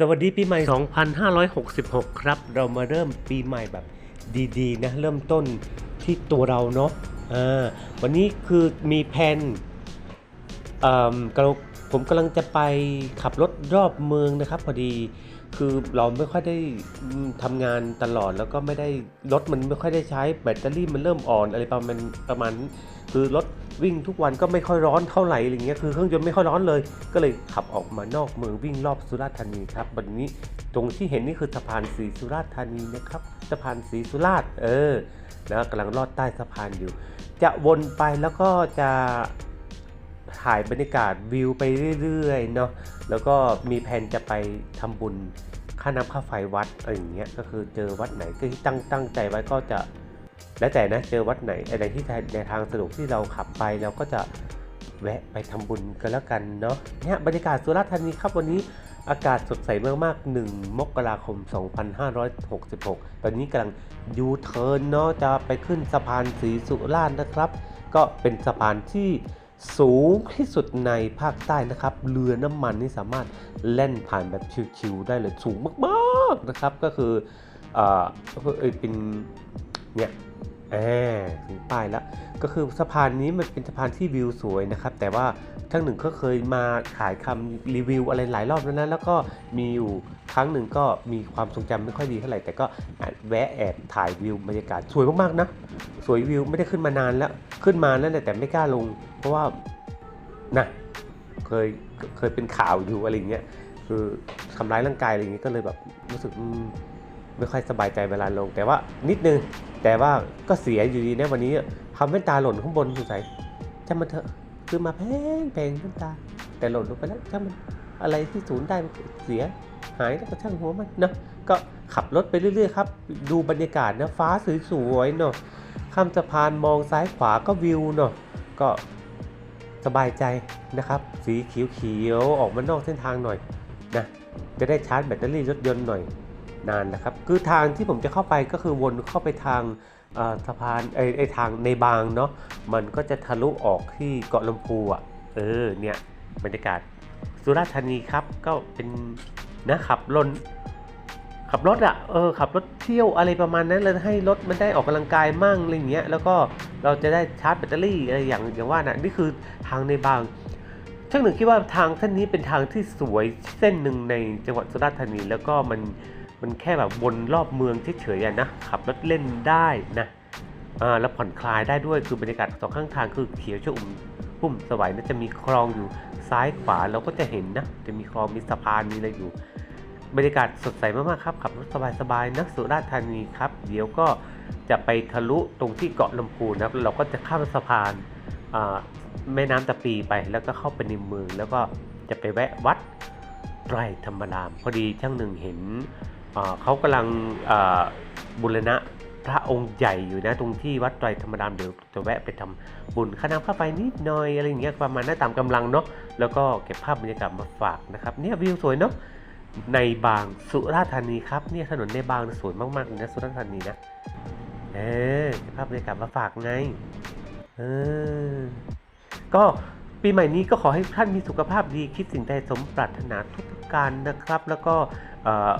สวัสดีปีใหม่ 2566 ครับ เรามาเริ่มปีใหม่แบบดีๆนะ เริ่มต้นที่ตัวเราเนาะะวันนี้คือมีแผนเอ่อผมกำลังจะไปขับรถรอบเมืองนะครับ พอดี คือเราไม่ค่อยได้อืมทำงานตลอดแล้วก็ไม่ได้รถมันไม่ค่อยได้ใช้แบตเตอรี่มันเริ่มอ่อนอะไรประมาณประมาณคือรถวิ่งทุกวันก็ไม่ค่อยร้อนเท่าไหร่อะไรเงี้ยคือเครื่องยนต์ไม่ค่อยร้อนเลย ก็เลยขับออกมานอกเมืองวิ่งรอบสุราษฎร์ธานีครับวันนี้ตรงที่เห็นนี่คือสะพานสีสุราษฎร์ธานีนะครับสะพานสีสุราษฎร์เออแล้วกำลังลอดใต้สะพานอยู่ จะวนไปแล้วก็จะ ถ่ายบรรยากาศวิวไปเรื่อยๆเนาะแล้วก็มีแผนจะไปทำบุญค่าน้ำค่าไฟวัดอะไรอย่างเงี้ยก็คือเจอวัดไหนก็ที่ตั้งตั้งใจไว้ก็จะแล้วแต่นะเจอวัดไหนอะไรที่ในทางสะดวกที่เราขับไปเราก็จะแวะไปทำบุญกันแล้วกันเนาะเนี่ยบรรยากาศสุราษฎร์ธานีครับวันนี้อากาศสดใสมากๆ 1 มกราคม 2566 ตอนนี้กำลังยูเทิร์นเนาะจะไปขึ้นสะพานสีสุราษฎร์นะครับ ก็เป็นสะพานที่ สูงที่สุดในภาคใต้นะครับ เรือน้ำมันนี่สามารถแล่นผ่านแบบชิวๆได้เลยสูงมากๆนะครับ ก็คือเออเอยเป็นเนี่ย อบถึงป้ายแล้วก็คือสะพานนี้มันเป็นสะพานที่วิวสวยนะครับ แต่ว่าทั้งหนึ่งก็เคยมาขายคำรีวิวอะไรหลายรอบแล้วนะแล้วก็มีอยู่ครั้งหนึ่งก็มีความทรงจำไม่ค่อยดีเท่าไหร่แต่ก็แวะแอบถ่ายวิวบรรยากาศสวยมากๆนะสวยวิวไม่ได้ขึ้นมานานแล้วขึ้นมาแล้วแหละแต่ไม่กล้าลง เพราะว่านะเคยเคยเป็นข่าวอยู่อะไรเงี้ยคือทำร้ายร่างกายอะไรเงี้ยก็เลยแบบรู้สึก ไม่ค่อยสบายใจเวลาลง แต่ว่านิดนึงแต่ว่าก็เสียอยู่ดีนะวันนี้ทำแว่นตาหล่นข้างบนสงสัยช่างมันเถอะคือมาแพงแพงแว่นตา แต่หล่นลงไปแล้วช่างมันอะไรที่ศูนย์ได้เสียหายแล้วก็ช่างหัวมันเนาะก็ขับรถไปเรื่อยๆครับ ดูบรรยากาศนะฟ้าสวยๆเนาะข้ามสะพานมองซ้ายขวาก็วิวเนาะก็สบายใจนะครับ สีเขียวๆออกมานอกเส้นทางหน่อยนะจะได้ชาร์จแบตเตอรี่รถยนต์หน่อย นานนะครับ คือทางที่ผมจะเข้าไปก็คือวนเข้าไปทางสะพานไอ้ไอทางในบางเนาะมันก็จะทะลุออกที่เกาะลำพูอะเออเนี่ยบรรยากาศสุราษฎร์ธานีครับก็เป็นนะขับรถขับรถอะเออขับรถเที่ยวอะไรประมาณนั้นเลยให้รถมันได้ออกกำลังกายมั่งอะไรเงี้ยแล้วก็เราจะได้ชาร์จแบตเตอรี่อะไรอย่างอย่างว่านะนี่คือทางในบางช่างหนึ่งคิดว่าทางเส้นนี้เป็นทางที่สวยเส้นหนึ่งในจังหวัดสุราษฎร์ธานีแล้วก็มัน มันแค่แบบวนรอบเมืองเฉยๆนะขับรถเล่นได้นะแล้วผ่อนคลายได้ด้วยคือบรรยากาศสองข้างทางคือเขียวชอุ่มพุ่มสวยนะจะมีคลองอยู่ซ้ายขวาเราก็จะเห็นนะ จะมีคลองมีสะพานมีอะไรอยู่ บรรยากาศสดใสมากๆครับขับรถสบายๆนะสุราษฎร์ธานีครับเดี๋ยวก็จะไปทะลุตรงที่เกาะลำพูนะครับเราก็จะข้ามสะพานแม่น้ำตะปีไปแล้วก็เข้าไปในเมืองแล้วก็จะไปแวะวัดไตรธรรมราม พอดีช่างหนึ่งเห็น เขากำลังบุรณะพระองค์ใหญ่อยู่นะตรงที่วัดไตรธรรมรามเดี๋ยวจะแวะไปทำบุญค่าน้ำค่าไฟนิดหน่อยอะไรอย่างเงี้ยประมาณนั้นตามกำลังเนาะแล้วก็เก็บภาพบรรยากาศมาฝากนะครับเนี่ยวิวสวยเนาะในบางสุราษฎร์ธานีครับเนี่ยถนนในบางสวยมากๆเลยนะสุราษฎร์ธานีนะเออเก็บภาพบรรยากาศมาฝากไงเออก็ปีใหม่นี้ก็ขอให้ท่านมีสุขภาพดีคิดสิ่งใดสมปรารถนาทุกประการนะครับ แล้วก็เออ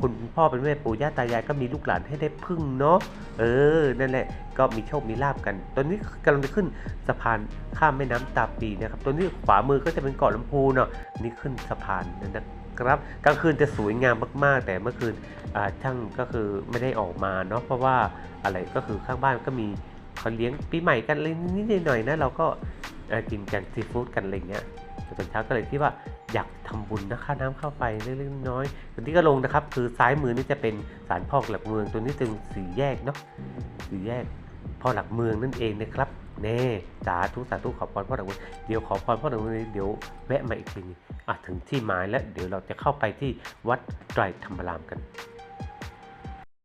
คุณพ่อเป็นแม่ปู่ย่าตายายก็มีลูกหลานให้ได้พึ่งเนาะเออนั่นแหละก็มีโชคมีลาบกัน ตอนนี้กำลังจะขึ้นสะพานข้ามแม่น้ำตาปีนะครับตัวนี้ขวามือก็จะเป็นเกาะลำพูเนาะนี่ขึ้นสะพานนะครับกลางคืนจะสวยงามมากๆ แต่เมื่อคืนช่างก็คือไม่ได้ออกมาเนาะเพราะว่าอะไรก็คือข้างบ้านก็มีเขาเลี้ยงปีใหม่กันอะไรนิดหน่อยนะเราก็กินกันซีฟู้ดกันอะไรเงี้ยแต่ตอนเช้าก็เลยคิดว่า อยากทำบุญนะค่าน้ำค่าไฟเล็กๆน้อยๆตอนที่ก็ลงนะครับ คือซ้ายมือนี่จะเป็นศาลพ่อหลักเมือง ตัวนี้จึงสี่แยกเนาะสี่แยกพ่อหลักเมืองนั่นเองนะครับเน่สาธุสาธุขอพรพ่อหลักเมืองเดี๋ยวขอพรพ่อหลักเมืองเดี๋ยวแวะมาอีกทีนึงอะถึงที่หมายแล้วเดี๋ยวเราจะเข้าไปที่วัดไตรธรรมรามกัน